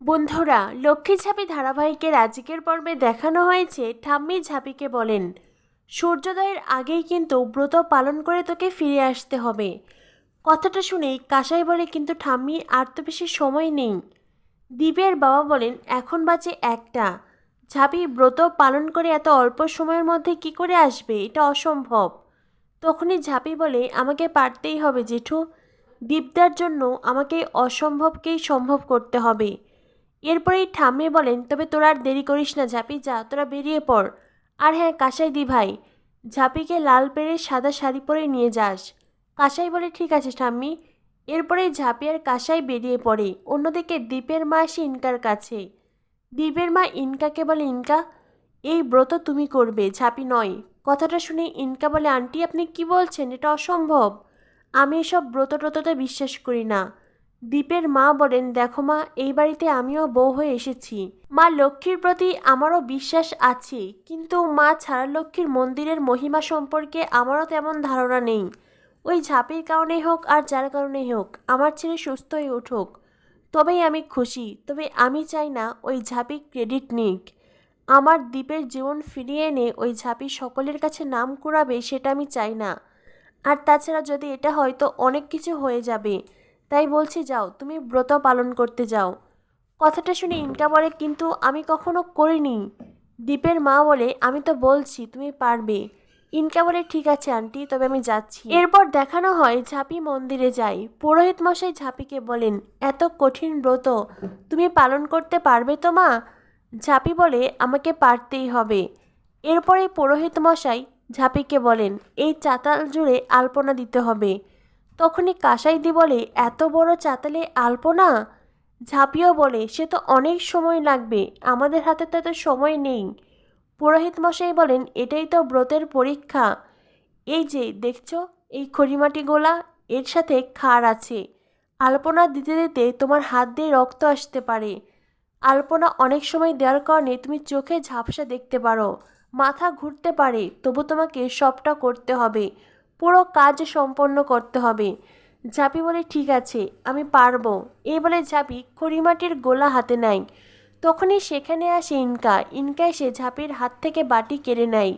বন্ধুরা, লক্ষ্মী ঝাঁপি ধারাবাহিকের আজকের পর্বে দেখানো হয়েছে ঠাম্মি ঝাঁপিকে বলেন, সূর্যোদয়ের আগেই কিন্তু ব্রত পালন করে তোকে ফিরে আসতে হবে। কথাটা শুনেই কাসাই বলে, কিন্তু ঠাম্মি, আর তো বেশি সময় নেই। দ্বীপের বাবা বলেন, এখন বাজে একটা। ঝাঁপি, ব্রত পালন করে এত অল্প সময়ের মধ্যে কি করে আসবে? এটা অসম্ভব। তখনই ঝাঁপি বলে, আমাকে পারতেই হবে জেঠু। দীপদার জন্য আমাকে অসম্ভবকেই সম্ভব করতে হবে। এরপরেই ঠাম্মি বলেন, তবে তোরা আর দেরি করিস না ঝাঁপি, যা, তোরা বেরিয়ে পড়। আর হ্যাঁ কাসাই দি ভাই, ঝাঁপিকে লাল পেরে সাদা শাড়ি পরে নিয়ে যাস। কাসাই বলে, ঠিক আছে ঠাম্মি। এরপরেই ঝাঁপি আর কাসাই বেরিয়ে পড়ে, অন্যদিকে দ্বীপের মা আসে ইনকার কাছে। দ্বীপের মা ইনকাকে বলে, ইনকা, এই ব্রত তুমি করবে, ঝাঁপি নয়। কথাটা শুনে ইনকা বলে, আন্টি, আপনি কি বলছেন? এটা অসম্ভব। আমি এসব ব্রত ট্রততে বিশ্বাস করি না। দ্বীপের মা বলেন, দেখো মা, এই বাড়িতে আমিও বউ হয়ে এসেছি। মা লক্ষ্মীর প্রতি আমারও বিশ্বাস আছে, কিন্তু মা ছাড়া লক্ষ্মীর মন্দিরের মহিমা সম্পর্কে আমারও তেমন ধারণা নেই। ওই ঝাঁপির কারণেই হোক আর যার কারণেই হোক, আমার ছেলে সুস্থ হয়ে উঠুক। তবেই আমি খুশি, তবে আমি চাই না ওই ঝাঁপি ক্রেডিট নিক। আমার দ্বীপের জীবন ফিরিয়ে এনে ওই ঝাঁপি সকলের কাছে নাম কুড়াবে, সেটা আমি চাই না। আর তাছাড়া যদি এটা হয়, তো অনেক কিছু হয়ে যাবে। তাই বলছি যাও, তুমি ব্রত পালন করতে যাও। কথাটা শুনে ইনকা বলে, কিন্তু আমি কখনো করিনি। দ্বীপের মা বলে, আমি তো বলছি, তুমি পারবে। ইনকা বলে, ঠিক আছে আন্টি, তবে আমি যাচ্ছি। এরপর দেখানো হয়, ঝাঁপি মন্দিরে যাই পুরোহিত মশাই ঝাঁপিকে বলেন, এত কঠিন ব্রত, তুমি পালন করতে পারবে তো মা? ঝাঁপি বলে, আমাকে পারতেই হবে। এরপরে পুরোহিত মশাই ঝাঁপিকে বলেন, এই চাতাল জুড়ে আলপনা দিতে হবে। তখনই কাসাইদি বলে, এত বড় চাতালে আলপনা? ঝাঁপিও বলে, সে তো অনেক সময় লাগবে, আমাদের হাতে তো এত সময় নেই। পুরোহিত মশাই বলেন, এটাই তো ব্রতের পরীক্ষা। এই যে, দেখছ, এই খড়িমাটি গোলা, এর সাথে খার আছে। আলপনা দিতে দিতে তোমার হাত দিয়ে রক্ত আসতে পারে। আলপনা অনেক সময় দেওয়ার কারণে তুমি চোখে ঝাপসা দেখতে পারো। মাথা ঘুরতে পারে, তবু তোমাকে সবটা করতে হবে। পুরো কাজ সম্পন্ন করতে হবে। ঝাঁপি বলে, ঠিক আছে, আমি পারব। এই বলে ঝাঁপি খড়িমাটির গোলা হাতে নেয়। তখনই সেখানে আসে ইনকা। ইনকা এসে ঝাঁপির হাত থেকে বাটি কেড়ে নেয়।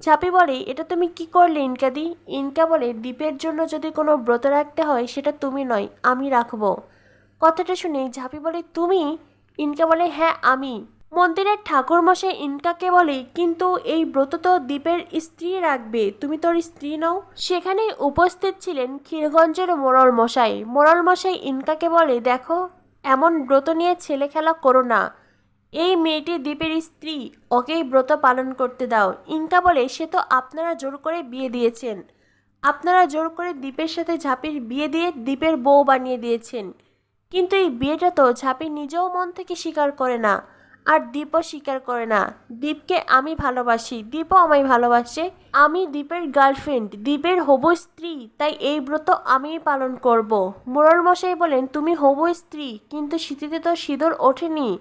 ঝাঁপি বলে, এটা তুমি কি করলে ইনকাদি ইনকা বলে, দ্বীপের জন্য যদি কোনো ব্রত রাখতে হয়, সেটা তুমি নয়, আমি রাখব। কথাটা শুনে ঝাঁপি বলে, তুমি? ইনকা বলে হ্যাঁ আমি। মন্দিরের ঠাকুর মশাই ইনকাকে বলে, কিন্তু এই ব্রত তো দ্বীপের স্ত্রী রাখবে, তুমি তোর স্ত্রী নও। সেখানে উপস্থিত ছিলেন ক্ষীরগঞ্জের মোড়ল মশাই। মোড়ল মশাই ইনকাকে বলে, দেখো, এমন ব্রত নিয়ে ছেলে খেলা করো না। এই মেয়েটি দ্বীপের স্ত্রী, ওকেই ব্রত পালন করতে দাও। ইনকা বলে, সে তো আপনারা জোর করে বিয়ে দিয়েছেন। আপনারা জোর করে দ্বীপের সাথে ঝাঁপির বিয়ে দিয়ে দ্বীপের বউ বানিয়ে দিয়েছেন। কিন্তু এই বিয়েটা তো ঝাঁপি নিজেও মন থেকে স্বীকার করে না। আর দীপও স্বীকার করে না। দীপকে আমি ভালোবাসি। দীপও আমায় ভালোবাসে। আমি দীপের গার্লফ্রেন্ড দীপের হবু স্ত্রী, তাই এই ব্রত আমিই পালন করব। মোড়ল মশাই বলেন, তুমি হবু স্ত্রী, কিন্তু শীতিতে তো সিঁদুর ওঠেনি।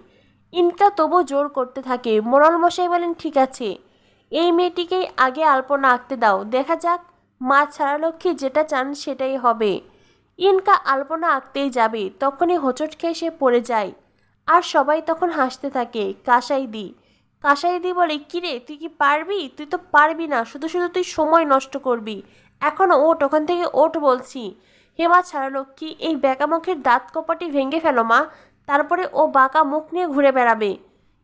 ইনকা তবু জোর করতে থাকে। মোড়ল মশাই বলেন, ঠিক আছে। এই মেয়েটিকেই আগে আলপনা আঁকতে দাও। দেখা যাক, মা ছাড়া লক্ষ্মী যেটা চান সেটাই হবে। ইনকা আলপনা আঁকতেই যাবে। তখনই হোঁচট খেয়ে সে পড়ে যায়। আর সবাই তখন হাসতে থাকে কাসাইদি কাসাইদি বলে, কিরে, তুই কি পারবি? তুই তো পারবি না, শুধু শুধু তুই সময় নষ্ট করবি। এখনও ওঠ, ওখান থেকে ওঠ বলছি। হেমা ছাড়ালো, কি এই বেকা মুখের দাঁত কপাটি ভেঙে ফেলো মা, তারপরে ও বাঁকা মুখ নিয়ে ঘুরে বেড়াবে।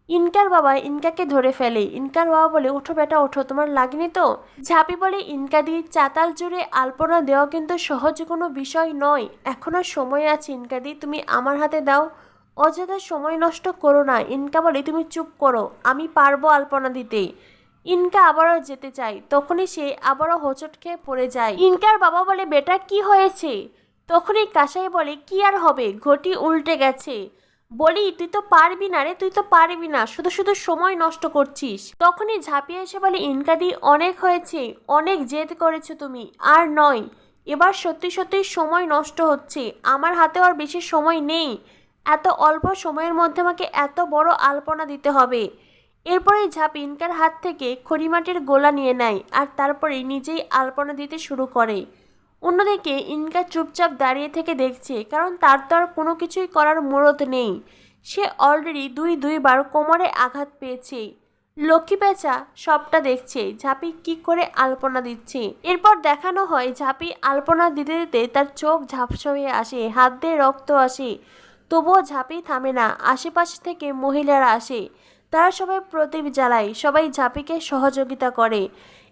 ইনকার বাবা ইনকাকে ধরে ফেলে, ইনকার বাবা বলে, ওঠো বেটা, ওঠো, তোমার লাগেনি তো? ঝাঁপি বলে, ইনকা দি, চাতাল জুড়ে আলপনা দেওয়া কিন্তু সহজ কোনো বিষয় নয় এখনও সময় আছে ইনকা দি, তুমি আমার হাতে দাও। অযথা সময় নষ্ট করো না, ইনকা বলে তুমি চুপ করো, আমি পারব আলপনা দিতে। ইনকা আবারও যেতে চায়, তখনই সে আবারও হোঁচট খেয়ে পড়ে যায়। ইনকার বাবা বলে, বেটা, কি হয়েছে? তখনই কাসাই বলে, কি আর হবে? ঘটি উল্টে গেছে। বলি, তুই তো পারবি না রে, তুই তো পারবি না, শুধু শুধু সময় নষ্ট করছিস। তখনই ঝাঁপিয়ে এসে বলে ইনকাদি অনেক হয়েছে, অনেক জেদ করেছ তুমি, আর নয়। এবার সত্যি সত্যি সময় নষ্ট হচ্ছে, আমার হাতে আর বেশি সময় নেই। এত অল্প সময়ের মধ্যে আমাকে এত বড় আলপনা দিতে হবে। এরপরে ঝাঁপ ইনকার হাত থেকে খড়িমাটির গোলা নিয়ে নেয় আর তারপরে নিজেই আলপনা দিতে শুরু করে। অন্যদিকে ইনকা চুপচাপ দাঁড়িয়ে থেকে দেখছে, কারণ তার তো আর কোনো কিছুই করার মুরত নেই। সে অলরেডি দুই দুইবার কোমরে আঘাত পেয়েছে। লক্ষ্মী পেঁচা সবটা দেখছে, ঝাঁপি কি করে আলপনা দিচ্ছে। এরপর দেখানো হয় ঝাঁপি আলপনা দিতে দিতে তার চোখ ঝাপসা হয়ে আসে, হাত দিয়ে রক্ত আসে। তবুও ঝাঁপি থামে না। আশেপাশ থেকে মহিলারা আসে। তারা সবাই প্রদীপ জ্বালায়, সবাই ঝাঁপিকে সহযোগিতা করে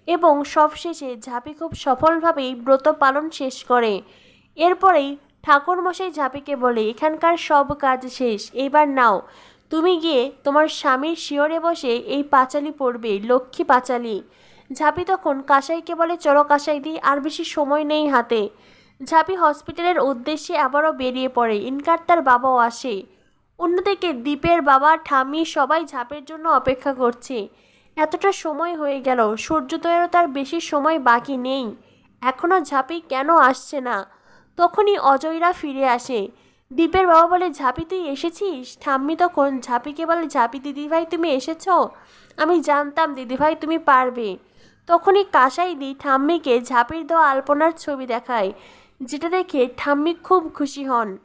এবং সবশেষে ঝাঁপি খুব সফলভাবেই ব্রত পালন শেষ করে। এরপরেই ঠাকুরমশাই ঝাঁপিকে বলে, এখানকার সব কাজ শেষ এইবার নাও। তুমি গিয়ে তোমার স্বামীর শিওরে বসে এই পাঁচালি পড়বে, লক্ষ্মী পাঁচালি। ঝাঁপি তখন কাসাইকে বলে, চলো কাসাই দিই আর বেশি সময় নেই হাতে। ঝাঁপি হসপিটালের উদ্দেশ্যে আবারও বেরিয়ে পড়ে। ইনকার তার বাবাও আসে। অন্যদিকে দ্বীপের বাবা, ঠাম্মি সবাই ঝাঁপের জন্য অপেক্ষা করছে। এতটা সময় হয়ে গেল, সূর্যোদয়েরও তার বেশি সময় বাকি নেই। এখনও ঝাঁপি কেন আসছে না? তখনই অজয়রা ফিরে আসে। দীপের বাবা বলে, ঝাঁপি, তুই এসেছিস? ঠাম্মি তখন, ঝাঁপিকে বলে, ঝাঁপি, দিদিভাই, তুমি এসেছ? আমি জানতাম, দিদিভাই, তুমি পারবে। তখনই কাসাই দি ঠাম্মিকে ঝাঁপির দেওয়া আলপনার ছবি দেখায়। যেটা দেখে ঠাম্মি খুব খুশি হন।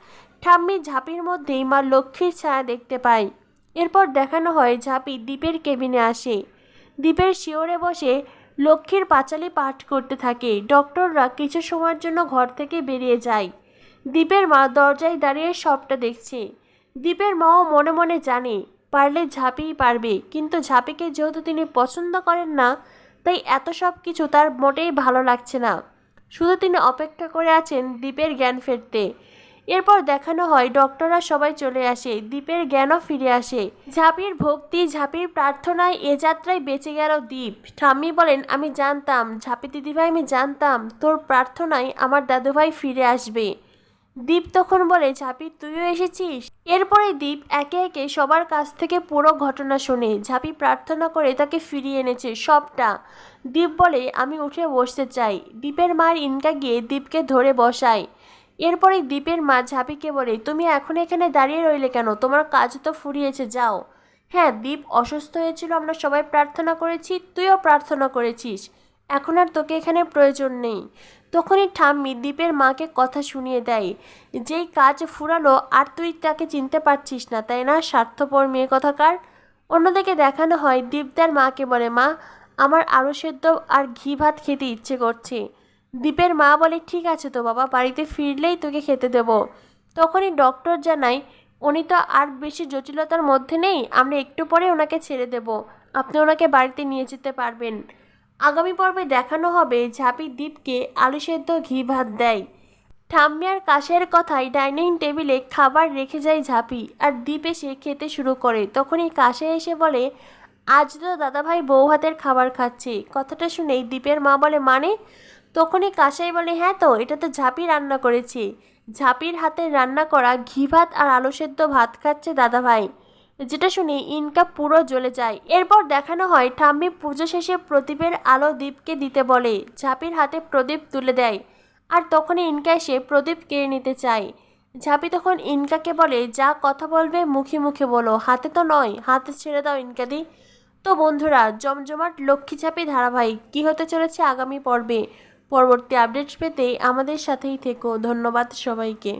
ঠাম্মি ঝাঁপির মধ্যেই মা লক্ষ্মীর ছায়া দেখতে পায়। এরপর দেখানো হয় ঝাঁপি দ্বীপের কেবিনে আসে। দ্বীপের শিওরে বসে লক্ষ্মীর পাঁচালি পাঠ করতে থাকে। ডক্টররা কিছু সময়ের জন্য ঘর থেকে বেরিয়ে যায়। দ্বীপের মা দরজায় দাঁড়িয়ে সবটা দেখছে। দ্বীপের মাও মনে মনে জানে, পারলে ঝাঁপিই পারবে, কিন্তু ঝাঁপিকে যেহেতু তিনি পছন্দ করেন না, তাই এত সব কিছু তার মোটেই ভালো লাগছে না। শুধু তিনি অপেক্ষা করে আছেন দ্বীপের জ্ঞান ফেরতে। এরপর দেখানো হয়, ডক্টররা সবাই চলে আসে, দ্বীপের জ্ঞানও ফিরে আসে। ঝাঁপির ভক্তি, ঝাঁপির প্রার্থনায় এ যাত্রায় বেঁচে গেল দ্বীপ। ঠাম্মি বলেন, আমি জানতাম, ঝাঁপি দিদিভাই, আমি জানতাম, তোর প্রার্থনায় আমার দাদুভাই ফিরে আসবে। দীপ তখন বলে, ঝাঁপি, তুইও এসেছিস? এরপরে দীপ একে একে সবার কাছ থেকে পুরো ঘটনা শোনে। ঝাঁপি প্রার্থনা করে তাকে ফিরিয়ে এনেছে সবটা। দীপ বলে, আমি উঠে বসতে চাই। দীপের মার ইনকা গিয়ে দীপকে ধরে বসায়। এরপরে দীপের মা ঝাঁপিকে বলে, তুমি এখন এখানে দাঁড়িয়ে রইলে কেন? তোমার কাজ তো ফুরিয়েছে, যাও। হ্যাঁ দীপ অসুস্থ হয়েছিল, আমরা সবাই প্রার্থনা করেছি, তুইও প্রার্থনা করেছিস। এখন আর তোকে এখানে প্রয়োজন নেই। তখনই ঠাম্মি দীপের মাকে কথা শুনিয়ে দেয়, যেই কাজ ফুরালো, আর তুই তাকে চিনতে পারছিস না, তাই না? স্বার্থপর মেয়ে কথাকার? অন্যদিকে দেখানো হয় দীপদার মাকে বলে, মা আমার আরও সেদ্ধ আর ঘি ভাত খেতে ইচ্ছে করছে। দীপের মা বলে, ঠিক আছে তো বাবা, বাড়িতে ফিরলেই তোকে খেতে দেব। তখনই ডক্টর জানায়, উনি তো আর বেশি জটিলতার মধ্যে নেই, আমরা একটু পরে ওনাকে ছেড়ে দেব। আপনি ওনাকে বাড়িতে নিয়ে যেতে পারবেন। আগামী পর্বে দেখানো হবে ঝাঁপি দ্বীপকে আলু সেদ্ধ ঘি ভাত দেয়। ঠাম্মি আর কাশের কথায় ডাইনিং টেবিলে খাবার রেখে যায় ঝাঁপি, আর দ্বীপ এসে খেতে শুরু করে। তখনই কাশে এসে বলে আজ তো দাদাভাই বউ হাতের খাবার খাচ্ছে। কথাটা শুনেই দ্বীপের মা বলে মানে? তখনই কাসাই বলে হ্যাঁ তো, এটা তো ঝাঁপি রান্না করেছি। ঝাঁপির হাতে রান্না করা ঘি ভাত আর আলু সেদ্ধ ভাত খাচ্ছে দাদাভাই। যেটা শুনে ইনকা পুরো জ্বলে যায়। এরপর দেখানো হয়, ঠাম্মি পুজো শেষে প্রদীপের আলো দীপকে দিতে বলে, ঝাঁপির হাতে প্রদীপ তুলে দেয়। আর তখনই ইনকা এসে প্রদীপ কেড়ে নিতে চায়। ঝাঁপি তখন ইনকাকে বলে, যা কথা বলবে মুখে মুখে বলো। হাতে তো নয়, হাতে ছেড়ে দাও ইনকাদি। তো বন্ধুরা, জমজমাট লক্ষ্মী ঝাঁপি ধারাবাহিক কী হতে চলেছে আগামী পর্বে? পরবর্তী আপডেটস পেতে আমাদের সাথেই থেকো। ধন্যবাদ সবাইকে।